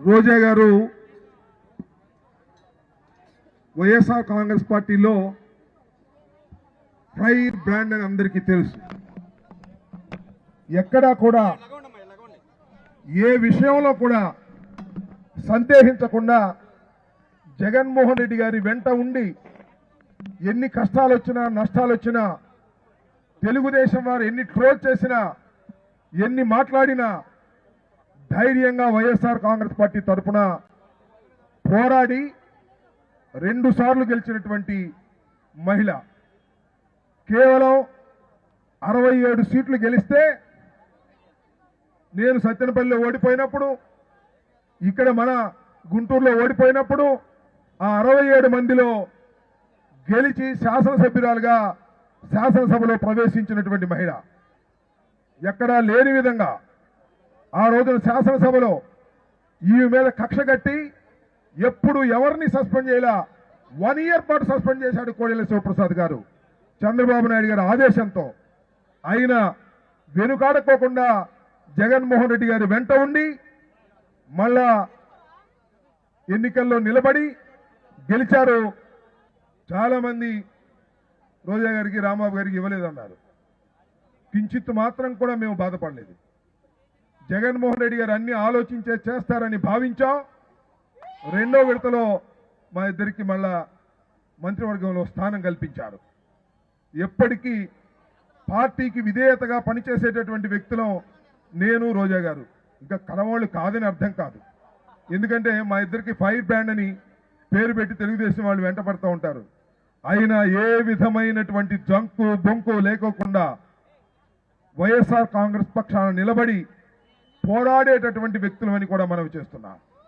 రోజా గారు వైఎస్ఆర్ కాంగ్రెస్ పార్టీలో fire brand అని అందరికీ తెలుసు. ఎక్కడా కూడా ఏ విషయంలో కూడా సందేహించకుండా జగన్మోహన్ రెడ్డి గారి వెంట ఉండి ఎన్ని కష్టాలు వచ్చినా నష్టాలు వచ్చినా తెలుగుదేశం వారు ఎన్ని ట్రోల్ చేసినా ఎన్ని మాట్లాడినా ధైర్యంగా వైఎస్ఆర్ కాంగ్రెస్ పార్టీ తరపున పోరాడి రెండు సార్లు గెలిచినటువంటి మహిళ. కేవలం అరవై ఏడు సీట్లు గెలిస్తే నేను సత్యనపల్లిలో ఓడిపోయినప్పుడు ఇక్కడ మన గుంటూరులో ఓడిపోయినప్పుడు ఆ అరవై ఏడు మందిలో గెలిచి శాసనసభ్యురాలుగా శాసనసభలో ప్రవేశించినటువంటి మహిళ. ఎక్కడా లేని విధంగా ఆ రోజున శాసనసభలో ఈ మీద కక్ష కట్టి ఎప్పుడు ఎవరిని సస్పెండ్ చేయాల? వన్ ఇయర్ పాటు సస్పెండ్ చేశాడు కోడెల శివప్రసాద్ గారు. చంద్రబాబు నాయుడు గారి ఆదేశంతో. ఆయన వెనుకాడకోకుండా జగన్మోహన్ రెడ్డి గారి వెంట ఉండి మళ్ళా ఎన్నికల్లో నిలబడి గెలిచారు. చాలామంది రోజా గారికి రాంబాబు గారికి ఇవ్వలేదన్నారు. కించిత్ మాత్రం కూడా మేము బాధపడలేదు. జగన్మోహన్ రెడ్డి గారు అన్ని ఆలోచించే చేస్తారని భావించాం. రెండో విడతలో మా ఇద్దరికి మళ్ళా మంత్రివర్గంలో స్థానం కల్పించారు. ఎప్పటికీ పార్టీకి విధేయతగా పనిచేసేటటువంటి వ్యక్తులం నేను రోజా గారు. ఇంకా కనవాళ్ళు కాదని అర్థం కాదు. ఎందుకంటే మా ఇద్దరికి ఫైర్ బ్రాండ్ అని పేరు పెట్టి తెలుగుదేశం వాళ్ళు వెంట పడుతూ ఉంటారు. అయినా ఏ విధమైనటువంటి జంకు బొంకు లేకోకుండా వైఎస్ఆర్ కాంగ్రెస్ పక్షాన నిలబడి పోరాడేటటువంటి వ్యక్తులమని కూడా మనం చేస్తున్నాం.